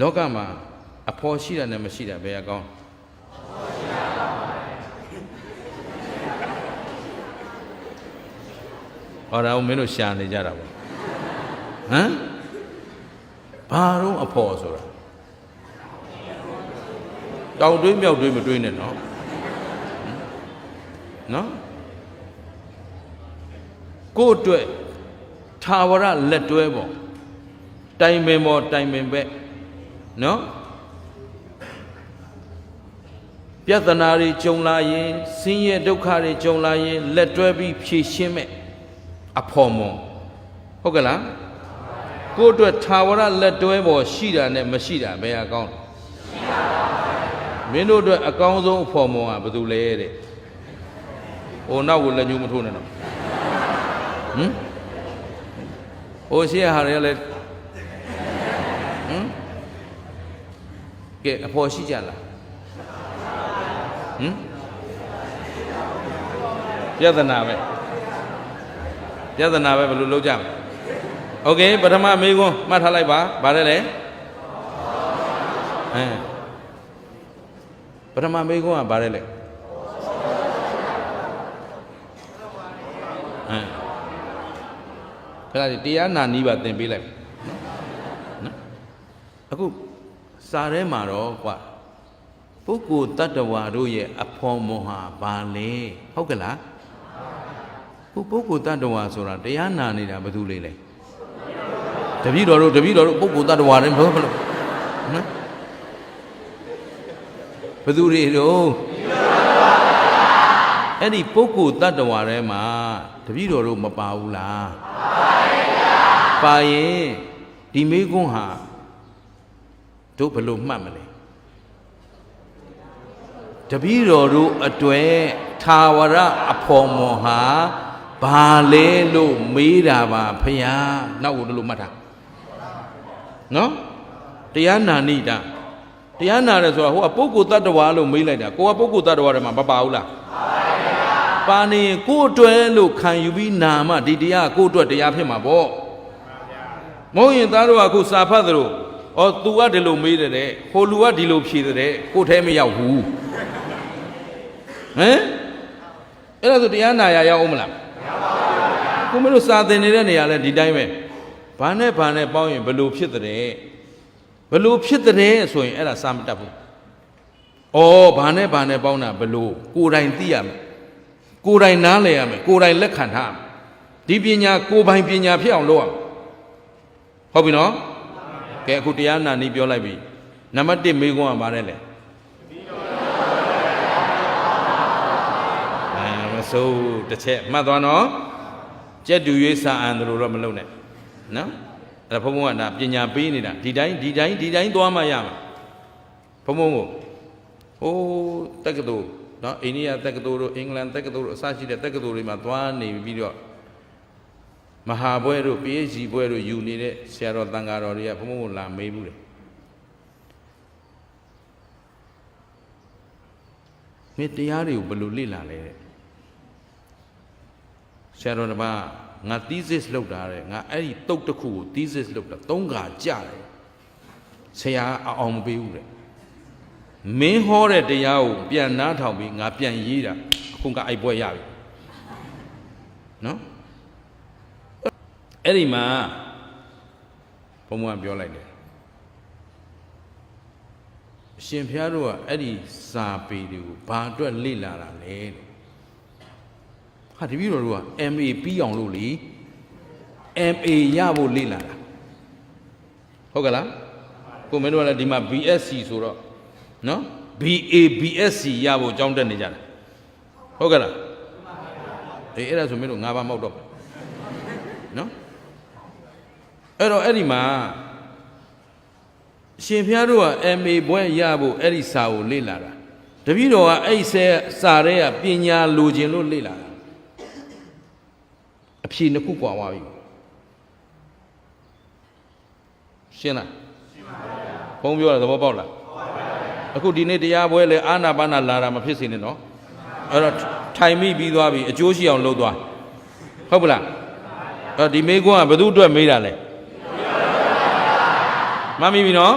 လောကမှာအဖော်ရှိတာနဲ့မရှိတာဘယ်အကောင်းဟောဒါကိုမင်းတို့ရှာနေကြတာပေါ့ဟမ်ဘာတော့အဖော်ဆိုတာတောင်တွေးမြောက်တွေးမတွေးနဲ့နော်ဟမ်နော်ကိုယ့်အတွက်သာဝရလက်တွဲပေါ့တိုင်ပင်ပေါ်တိုင်ပင်ပဲ နော်ပြဿနာတွေကြုံလာရင်ဆင်းရဲဒုက္ခတွေကြုံလာရင်လက်တွဲပြီးဖြေရှင်းမဲ့အဖော်မွန်ဟုတ်ကဲ့လားကိုယ့်အတွက်သာဝရလက်တွဲပေါ်ရှိတာနဲ့မရှိတာဘယ်အကောင်းမင်းတို့အတွက်အကောင်းဆုံးအဖော်မွန်ကဘာလို့လဲတဲ့ဟိုနောက်ကိုလက်ညှိုးမထိုးနဲ့တော့ဟမ်ဟိုရှိရဟာတွေကလည်းဟမ် ကဲအဖော်ရှိကြလားဟမ်ပြဿနာပဲပြဿနာပဲဘယ်လိုလုပ်ကြမလဲโอเคပထမမေးခွန်းမှတ်ထားလိုက်ပါဗါတယ်လေဟမ်ပထမမေးခွန်းကဗါတယ်လေဟမ်ခဏလေးတရားနာနီးပါသင်ပေးလိုက်နော်အခု စာထဲမှာတော့ကွာပုဂ္ဂိုလ်တ attva တို့ရဲ့အဖော်မောဟာဘာလဲဟုတ်ကဲ့လားခုပုဂ္ဂိုလ်တ attva ဆိုတာတရားနာနေတာဘာလို့လဲလဲတပည့်တော်တို့တပည့်တော်တို့ပုဂ္ဂိုလ်တ attva တွေဘယ်လိုဘယ်လိုနော်ဘယ်သူတွေတော့အဲ့ဒီပုဂ္ဂိုလ်တ attva ထဲမှာတပည့်တော်တို့မပါဘူးလားပါရင်ဒီမေကွန်းဟာ တို့ဘယ်လိုမှတ်မလဲတပည့်တော်တို့အတွေ့သာဝရအဖော်မော်ဟာဘာလဲလို့မေးတာပါဖယားနောက်ကိုတို့လို့မှတ်တာနော်တရားနာနိတာတရားနာတယ်ဆိုတာဟိုကပုဂ္ဂိုလ်တ attva လို့မေးလိုက်တာကိုကပုဂ္ဂိုလ်တ attva ထဲမှာမပါဘူးလားပါနေရင်ကိုယ်အတွဲလို့ခံယူပြီးနာမှဒီတရားကိုယ်အတွက်တရားဖြစ်မှာပေါ့မဟုတ်ရင်သားတို့ကအခုစာဖတ်သလို ဩ तू ကဒီလိုမေးတယ်တဲ့ဟိုလူကဒီလိုဖြေတယ်တဲ့ကိုယ်ထဲမရောက်ဘူးဟမ်အဲ့ဒါဆိုတရားနာရရောက်အောင်မလားမရောက်ပါဘူးကိုမလို့စာသင်နေတဲ့နေရာလဲဒီတိုင်းပဲဘာနဲ့ဘာနဲ့ပေါင်းရင်ဘယ်လိုဖြစ်တဲ့ဘယ်လိုဖြစ်တဲ့ဆိုရင်အဲ့ဒါစာမတတ်ဘူးဩဘာနဲ့ဘာနဲ့ပေါင်းတာဘယ်လိုကိုယ်တိုင်သိရမယ်ကိုယ်တိုင်နားလည်ရမယ်ကိုယ်တိုင်လက်ခံထားရမယ်ဒီပညာကိုယ်ပိုင်ပညာဖြစ်အောင်လုပ်ရမယ်ဟုတ်ပြီနော် ကဲအခုတရားနာနေပြောလိုက်ပြီနံပါတ်1မေးခွန်းကပါတယ်လေအဲမစိုးတစ်ချက်မှတ်သွားနော်ကြက်တူရွေးစာအန်တို့တော့မလုပ်နဲ့နော်အဲ့ဒါဘုံဘုံကဒါပညာပေးနေတာဒီတိုင်းဒီတိုင်းဒီတိုင်းသွားမှရမှာဘုံဘုံကိုဟိုးတက္ကသိုလ်နော်အိန္ဒိယတက္ကသိုလ်တို့အင်္ဂလန်တက္ကသိုလ်တို့အစရှိတဲ့တက္ကသိုလ်တွေမှာသွားနေပြီးတော့ မဟာဘွဲတို့ PhD ဘွဲတို့ယူနေတဲ့ဆရာတော်တန်ဃာတော်တွေကဘုံဘုံကိုလာမေးဘူးလေမင်းတရားတွေကိုဘယ်လိုလေ့လာလဲတဲ့ဆရာတော်တစ်ပါးငါ thesis လုပ်တာတဲ့ငါအဲ့ဒီတုတ်တစ်ခုကို thesis လုပ်တာသုံးခါကြာတယ်ဆရာအအောင်မပေးဘူးတဲ့မင်းဟောတဲ့တရားကိုပြန်နားထောင်ပြီးငါပြန်ရေးတာအခုကအိုက်ပွဲရပြီနော် အဲ့ဒီမှာဘုံဘုံကပြောလိုက်တယ်အရှင်ဘုရားတို့ကအဲ့ဒီစာပေတွေကိုဘာအတွက်လေ့လာတာလဲလို့ဟာတပည့်တော်တို့က MA ပြီးအောင်လို့လေ MA ရဖို့လေ့လာတာဟုတ်ကလားကိုမင်းတို့ကလည်းဒီမှာ BSc ဆိုတော့နော် BA BSc ရဖို့ကြောင်းတက်နေကြတယ်ဟုတ်ကလားအေးအဲ့ဒါဆိုမင်းတို့ငါးပါးမောက်တော့နော် အဲ့တော့အဲ့ဒီမှာရှင်ဖျားတို့က MA ဘွဲ့ရဖို့အဲ့ဒီစာကိုလေ့လာတာတပည့်တော်ကအဲ့ဒီစာတွေကပညာလိုချင်လို့လေ့လာတာအဖြေနှစ်ခုကွာသွားပြီရှင်းလားရှင်းပါဗျာဘုံပြောတာသဘောပေါက်လားအခုဒီနေ့တရားပွဲလဲအာနာပါနာလာတာမဖြစ်စေနဲ့နော်အဲ့တော့ထိုင်မိပြီးသွားပြီအကျိုးရှိအောင်လုပ်သွားဟုတ်ပလားအဲ့ဒီမေကွန်းကဘယ်သူအတွက်မေးတာလဲ မမီပြီနော်